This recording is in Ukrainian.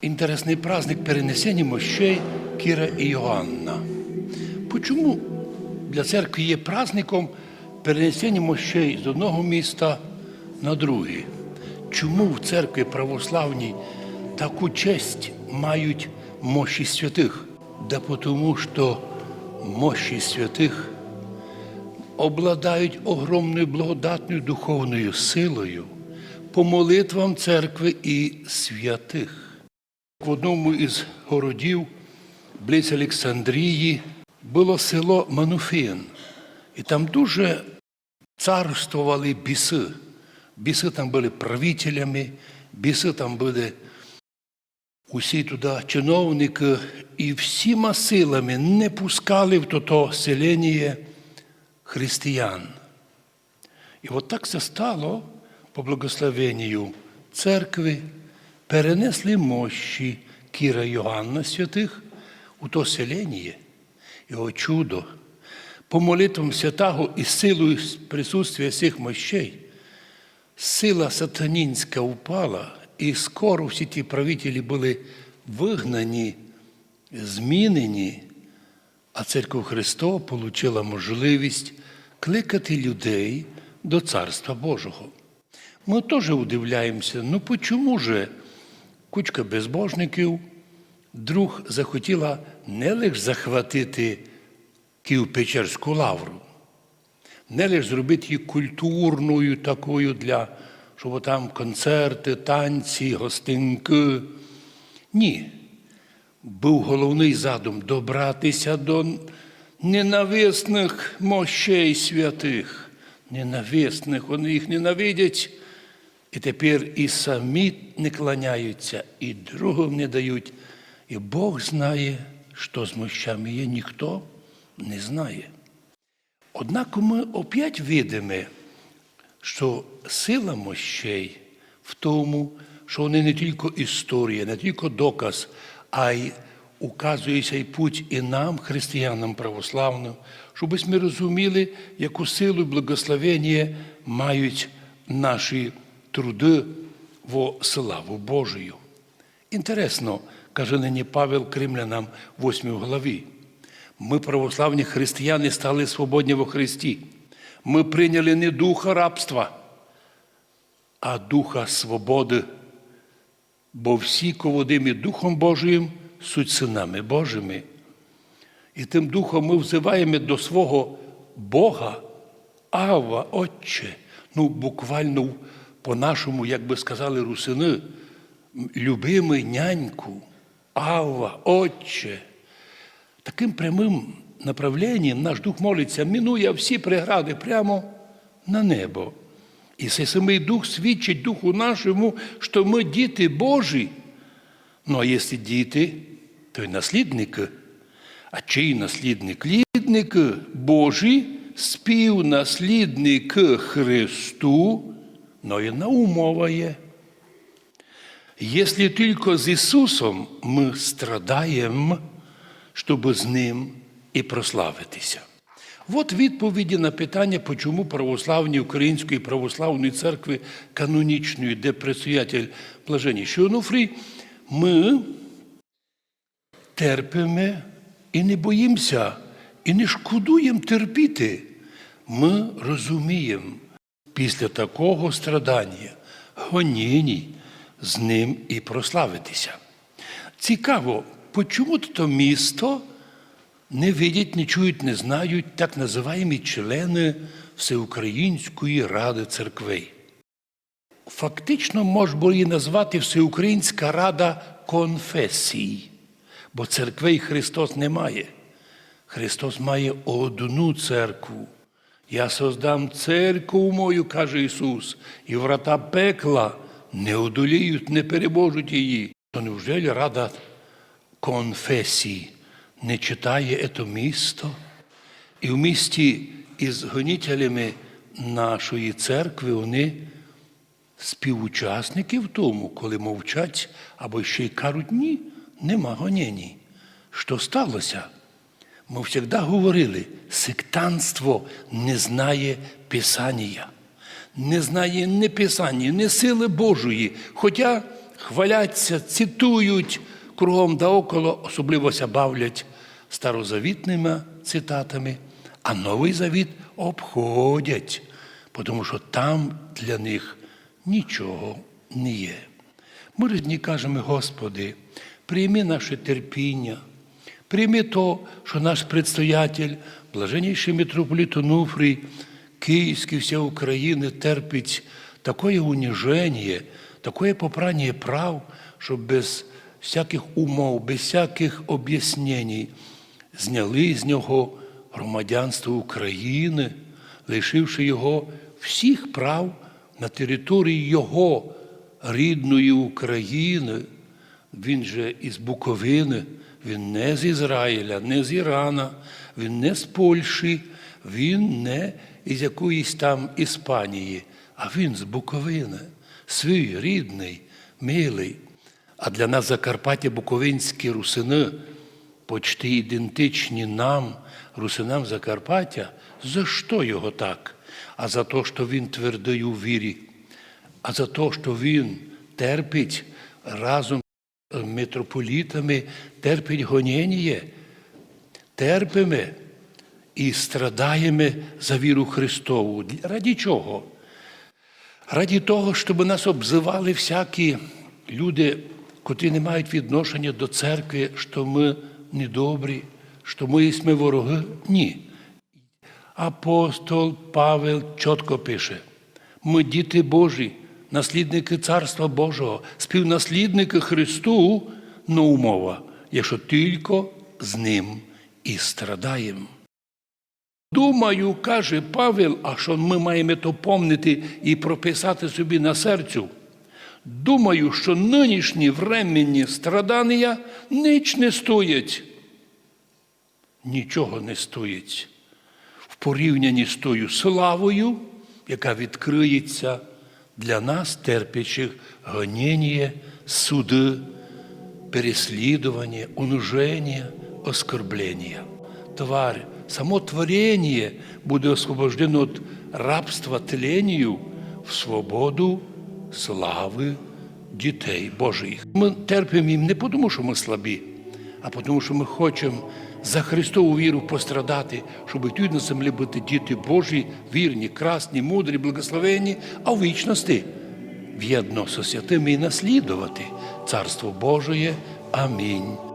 Интересный праздник перенесення мощей Кіра і Йоанна. Почому для церкви є праздником перенесення мощей з одного міста на друге? Чому в церкві православній таку честь мають мощі святих? Да потому що мощі святих обладають огромною благодатною духовною силою по молитвам церкви і святих. В одному із городів близь Олександрії було село Мануфін, і там дуже царствували біси. Біси там були правителями, біси там були усі туди чиновники, і всіма силами не пускали в то селення християн. І от так це стало по благословенню церкви, перенесли мощі Кіра Йоганна святих у то селення. І о чудо, по молитвам святого і силою присутствия цих мощей, сила сатанінська упала, і скоро всі ті правителі були вигнані, змінені, а церква Христова отримала можливість кликати людей до Царства Божого. Ми теж удивляємося, ну почому же кучка безбожників друг захотіла не лише захватити Київ-Печерську лавру, не лише зробити її культурною такою для, щоб там концерти, танці, гостинки. Ні. Був головний задум добратися до ненависних мощей святих, ненависних, вони їх ненавидять. І тепер і самі не кланяються, і другим не дають. І Бог знає, що з мощами є, ніхто не знає. Однак ми опять видимо, що сила мощей в тому, що вони не тільки історія, не тільки доказ, а й указується і путь і нам, християнам православним, щоб ми розуміли, яку силу і благословення мають наші труди во славу Божию. Інтересно, каже нині Павел Кримлянам 8 главі. Ми, православні християни, стали свободні во Христі. Ми прийняли не духа рабства, а духа свободи. Бо всі, ководимі Духом Божиїм, суть синами Божими. І тим духом ми взиваємо до свого Бога, Ава, Отче. Ну, буквально по-нашому, як би сказали русини, любимий няньку, Ава, Отче. Таким прямим направленням наш дух молиться, мінує всі прегради прямо на небо. І цей самий дух свідчить Духу нашому, що ми діти Божі. Ну, а якщо діти, то й наслідники. А чий наслідник? Лідники Божі, співнаслідники Христу, но і на умова є. Если только с Иисусом мы страдаем, щоб з ним і прославитися. От відповіді на питання, чому православні Української православної церкви канонічної, де предстоятель Блаженніший Онуфрій, ми терпимо і не боїмося, і не шкодуємо терпіти. Ми розуміємо, після такого страдання, гоніні, з ним і прославитися. Цікаво, чому то місто не видять, не чують, не знають так називаємо члени Всеукраїнської ради церквей. Фактично можна було її назвати Всеукраїнська рада конфесій, бо церквей Христос не має. Христос має одну церкву. Я создам церкву мою, каже Ісус, і врата пекла не одоліють, не переможуть її. То невже рада конфесій не читає це місто? І в місті із гонітелями нашої церкви вони співучасники в тому, коли мовчать або ще й кажуть, ні, нема гонені. Що сталося? Ми завжди говорили, сектанство не знає Писання, не знає ні Писання, ні сили Божої. Хоча хваляться, цитують кругом да около, особливо бавлять старозавітними цитатами, а Новий Завіт обходять, тому що там для них нічого не є. Ми рідні кажемо, Господи, прийми наше терпіння, прийми то, що наш предстоятель, блаженніший митрополит Онуфрій, Київський вся України терпить такое уніження, такое попрання прав, що без всяких умов, без всяких об'яснень зняли з нього громадянство України, лишивши його всіх прав на території його рідної України. Він же із Буковини, він не з Ізраїля, не з Ірана, він не з Польщі, він не із якоїсь там Іспанії, а він з Буковини, свій рідний, милий. А для нас Закарпаття Буковинські русини почти ідентичні нам, русинам Закарпаття. За що його так? А за те, що він твердий у вірі, а за те, що він терпить разом митрополітами, терпить гоніння, терпимо і страдаємо за віру Христову. Раді чого? Раді того, щоб нас обзивали всякі люди, котрі не мають відношення до церкви, що ми недобрі, що ми єсме вороги. Ні. Апостол Павел чітко пише: ми діти Божі, наслідники Царства Божого, співнаслідники Христу, но умова, якщо тільки з ним і страдаємо. Думаю, каже Павел, а що ми маємо то помнити і прописати собі на серцю. Думаю, що нинішні временні страдання ніч не стоять. Нічого не стоїть в порівнянні з тою славою, яка відкриється для нас, терпячих гоніння, суди, переслідування, униження, оскорблення. Тварь, само творення буде освобождено від рабства тленію в свободу слави дітей Божих. Ми терпимо їм не тому, що ми слабі, а тому, що ми хочемо за Христову віру пострадати, щоб тут на землі бути діти Божі, вірні, красні, мудрі, благословенні, а в вічності в'єдно со святими і наслідувати Царство Божоє. Амінь.